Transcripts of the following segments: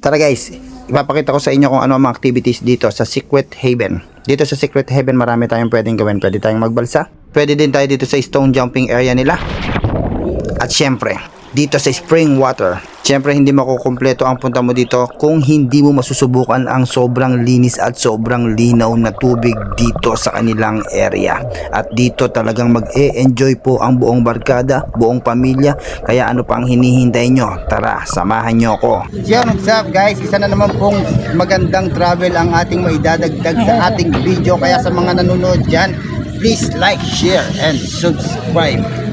Tara guys, ipapakita ko sa inyo kung ano ang mga activities dito sa Secret Haven. Dito sa Secret Haven marami tayong pwedeng gawin. Pwede tayong magbalsa. Pwede din tayo dito sa stone jumping area nila. At syempre, dito sa spring water. Syempre hindi makukumpleto ang punta mo dito kung hindi mo masusubukan ang sobrang linis at sobrang linaw na tubig dito sa kanilang area. At dito talagang mag-e-enjoy po ang buong barkada, buong pamilya. Kaya ano pa ang hinihintay nyo? Tara, samahan nyo ako. Yo, what's up guys? Isa na naman pong magandang travel ang ating maidadagdag sa ating video. Kaya sa mga nanonood dyan, please like, share, and subscribe.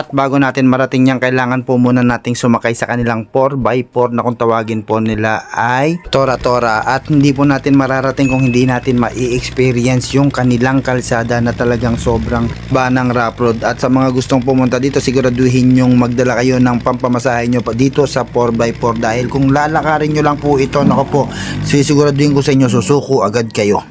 At bago natin marating yan, kailangan po muna nating sumakay sa kanilang 4x4 na kung tawagin po nila ay Tora Tora. At hindi po natin mararating kung hindi natin ma-experience yung kanilang kalsada na talagang sobrang banang rough road. At sa mga gustong pumunta dito, siguraduhin yung magdala kayo ng pampamasahe nyo pa dito sa 4x4 dahil kung lalakarin nyo lang po ito, nako po, sisiguraduhin ko sa inyo, susuko agad kayo.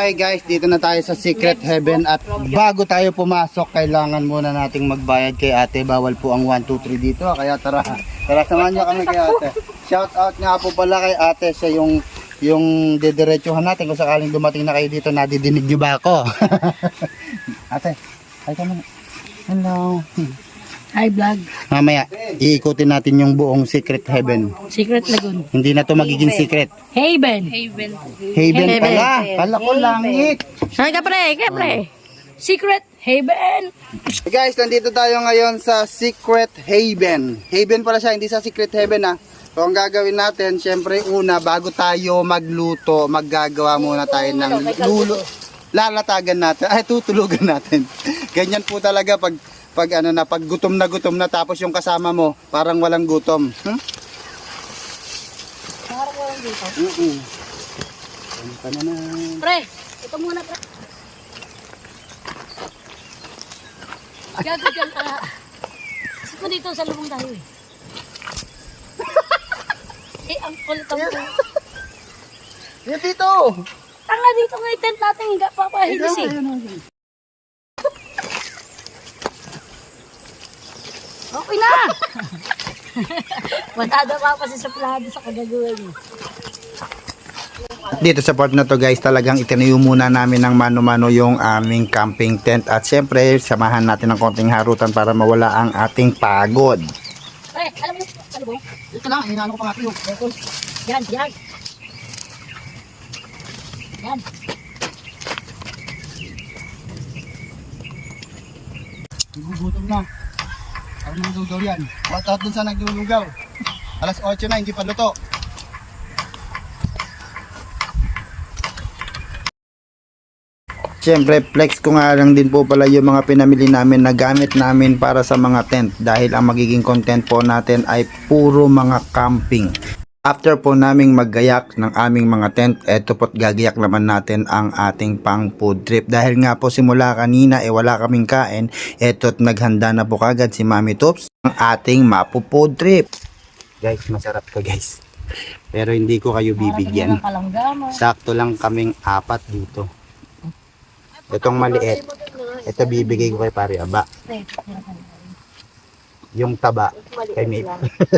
Okay guys, dito na tayo sa Secret Heaven at bago tayo pumasok, kailangan muna nating magbayad kay ate. Bawal po ang 1, 2, 3 dito. Kaya tara, tara samahan niyo kami kay ate. Shout out nga po pala kay ate sa yung yung dediretsuhan natin kung sakaling dumating na kayo dito, nadidinig niyo ba ako? ate, hi ka. Hello. Hi vlog. Mamaya, iikutin natin yung buong Secret Heaven. Secret Lagoon. Hindi na to magiging secret. Haven. Haven Haven. pala. Kala ko langit. Saan ka pre? Ka pre? Secret Haven. Hey guys, nandito tayo ngayon sa Secret Haven. Haven pala siya, hindi sa Secret Heaven ha. So ang gagawin natin, syempre una, bago tayo magluto, maggagawa muna tayo ng lulo. Lalatagan natin, ay tutulugan natin. Ganyan po talaga pag pag ano na, pag gutom na gutom na tapos yung kasama mo, parang walang gutom. Hmm? Parang walang dito. Mm-mm. Ano na? Pre, ito muna pre. Gago dyan ka. Kasi pa dito sa lubong tayo eh. eh, ang kulit ang Yan dito! Tanga dito nga yung tent natin, hindi papahilis eh. Okay na! Matada pa pa si sa plado sa kagagawa niyo. Dito sa part na to guys, talagang itinayo muna namin ng mano-mano yung aming camping tent at syempre samahan natin ng konting harutan para mawala ang ating pagod. Pre, alam mo, alam mo, Ito lang, hinano ko pa nga ito. yan, yan. Yan. Nagugutom na. Ako na maglugaw yan. Shout out dun sa naglulugaw. Alas 8 na, hindi pa luto. Siyempre, flex ko nga lang din po pala yung mga pinamili namin na gamit namin para sa mga tent dahil ang magiging content po natin ay puro mga camping. After po naming maggayak ng aming mga tent, eto po't gagayak naman natin ang ating pang food trip. Dahil nga po simula kanina eh wala kaming kain, eto't naghanda na po kagad si Mami Tops ang ating mapo food trip. Guys, masarap to guys. Pero hindi ko kayo bibigyan. Sakto lang kaming apat dito. Itong maliit, ito bibigay ko kay pare aba. Yung taba, kay May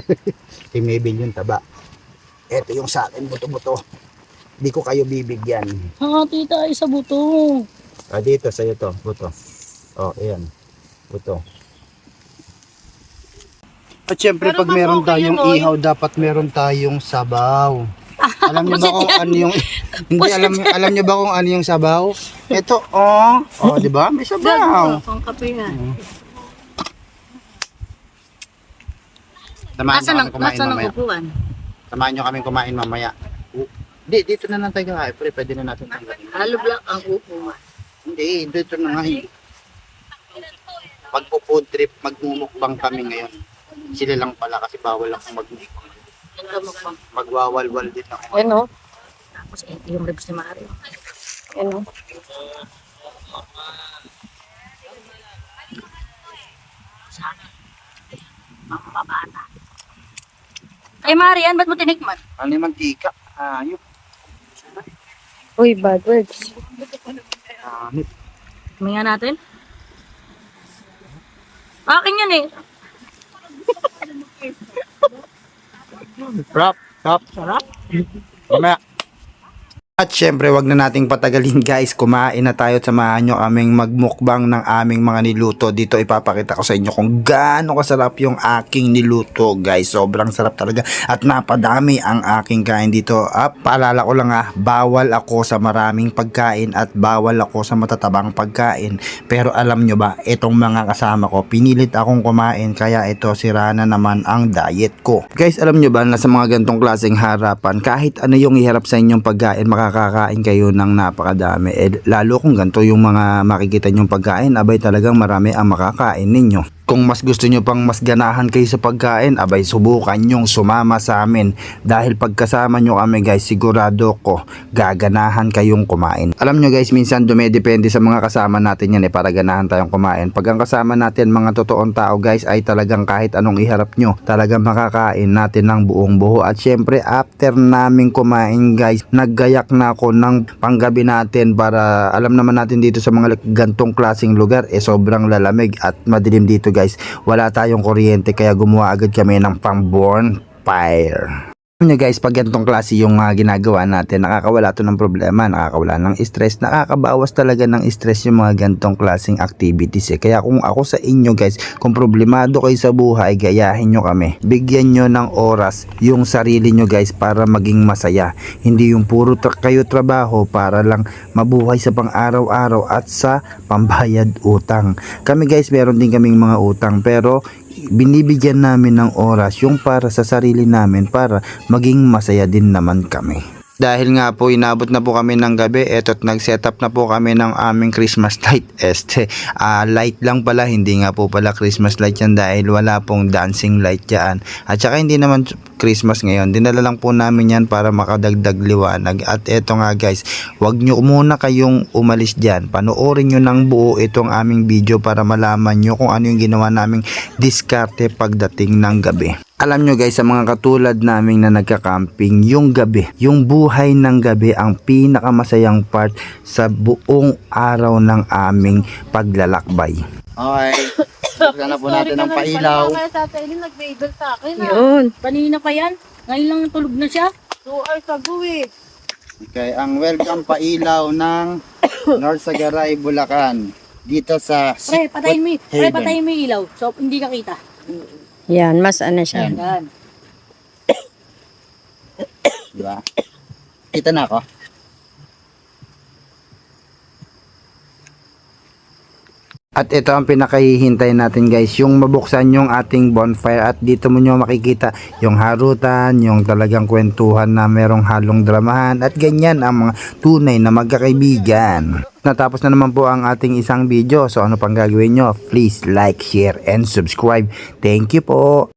kay Maybell yung taba. Ito yung sa akin, buto-buto. Hindi ko kayo bibigyan. Ah, tita, ay sa buto. Ah, dito sa'yo to, buto. Oh, ayan. Buto. At syempre, Pero pag meron okay tayong yun, oh? ihaw, dapat meron tayong sabaw. Alam niyo ba Pusit kung yan. ano yung hindi Pusit alam alam niyo ba kung ano yung sabaw? Ito, oh. Oh, 'di ba? May sabaw. Pang kape yan. Samahan Nasaan niyo ang, kami kumain nasaan ang mamaya. upuan? Samahan niyo kami kumain mamaya. Uh, Hindi, dito na lang tayo kakain. Pre, pwede na natin tanggalin. Halo black ang upuan. Hindi, dito na nga. hindi. Pag po food trip, magmumukbang kami ngayon. Sila lang pala kasi bawal akong magmukbang. Magwawalwal din ako. Ano? Tapos ito yung ribs ni Mario. Ano? Sa akin. Mga babata. Ay, Marian, ba't mo tinikman? Ano yung mantika? Ayop. Uy, bad words. Hanip. Huminga natin. Akin yan eh. Prop. Sarap. Sarap. Mamaya. At syempre, wag na nating patagalin guys. Kumain na tayo at samahan nyo aming magmukbang ng aming mga niluto. Dito ipapakita ko sa inyo kung gaano kasarap yung aking niluto guys. Sobrang sarap talaga. At napadami ang aking kain dito. Ah, paalala ko lang ah, bawal ako sa maraming pagkain at bawal ako sa matatabang pagkain. Pero alam nyo ba, itong mga kasama ko, pinilit akong kumain kaya ito sira na naman ang diet ko. Guys, alam nyo ba na sa mga gantong klaseng harapan, kahit ano yung iharap sa inyong pagkain, makakakain kayo ng napakadami. Eh, lalo kung ganito yung mga makikita nyong pagkain, abay talagang marami ang makakain ninyo. Kung mas gusto nyo pang mas ganahan kayo sa pagkain, abay subukan nyong sumama sa amin. Dahil pagkasama nyo kami guys, sigurado ko gaganahan kayong kumain. Alam nyo guys, minsan dumedepende sa mga kasama natin yan eh para ganahan tayong kumain. Pag ang kasama natin mga totoong tao guys ay talagang kahit anong iharap nyo, talagang makakain natin ng buong buo. At syempre after naming kumain guys, naggayak na ako ng panggabi natin para alam naman natin dito sa mga gantong klaseng lugar eh sobrang lalamig at madilim dito guys. Wala tayong kuryente kaya gumawa agad kami ng pang bonfire. Nyo guys, pag ganitong klase yung mga ginagawa natin, nakakawala to ng problema, nakakawala ng stress, nakakabawas talaga ng stress yung mga ganitong klaseng activities eh. Kaya kung ako sa inyo guys, kung problemado kayo sa buhay, gayahin nyo kami. Bigyan nyo ng oras yung sarili nyo guys para maging masaya. Hindi yung puro tra- kayo trabaho para lang mabuhay sa pang-araw-araw at sa pambayad utang. Kami guys, meron din kaming mga utang pero binibigyan namin ng oras yung para sa sarili namin para maging masaya din naman kami. Dahil nga po inabot na po kami ng gabi, eto't nag-set up na po kami ng aming Christmas light. Este, ah, light lang pala, hindi nga po pala Christmas light yan dahil wala pong dancing light yan. At saka hindi naman Christmas ngayon, dinala lang po namin yan para makadagdag liwanag. At eto nga guys, wag nyo muna kayong umalis dyan. Panoorin nyo ng buo itong aming video para malaman nyo kung ano yung ginawa naming diskarte pagdating ng gabi. Alam nyo guys, sa mga katulad naming na nagka-camping, yung gabi, yung buhay ng gabi ang pinakamasayang part sa buong araw ng aming paglalakbay. Okay, na po natin ang pailaw. Kaya tatay din nag-babel sa akin ah. Yun. Kanina pa yan. Ngayon lang tulog na siya. Two hours ago eh. Okay, ang welcome pailaw ng North Sagaray, Bulacan. Dito sa Pre, patayin mo, y- pre, Haven. patayin mo yung ilaw. So, hindi ka kita. Yan, mas ano siya. Yan. Yan. Di ba? Kita na ako. At ito ang pinakahihintay natin guys, yung mabuksan yung ating bonfire at dito mo nyo makikita yung harutan, yung talagang kwentuhan na merong halong dramahan at ganyan ang mga tunay na magkakaibigan. Natapos na naman po ang ating isang video, so ano pang gagawin nyo? Please like, share, and subscribe. Thank you po!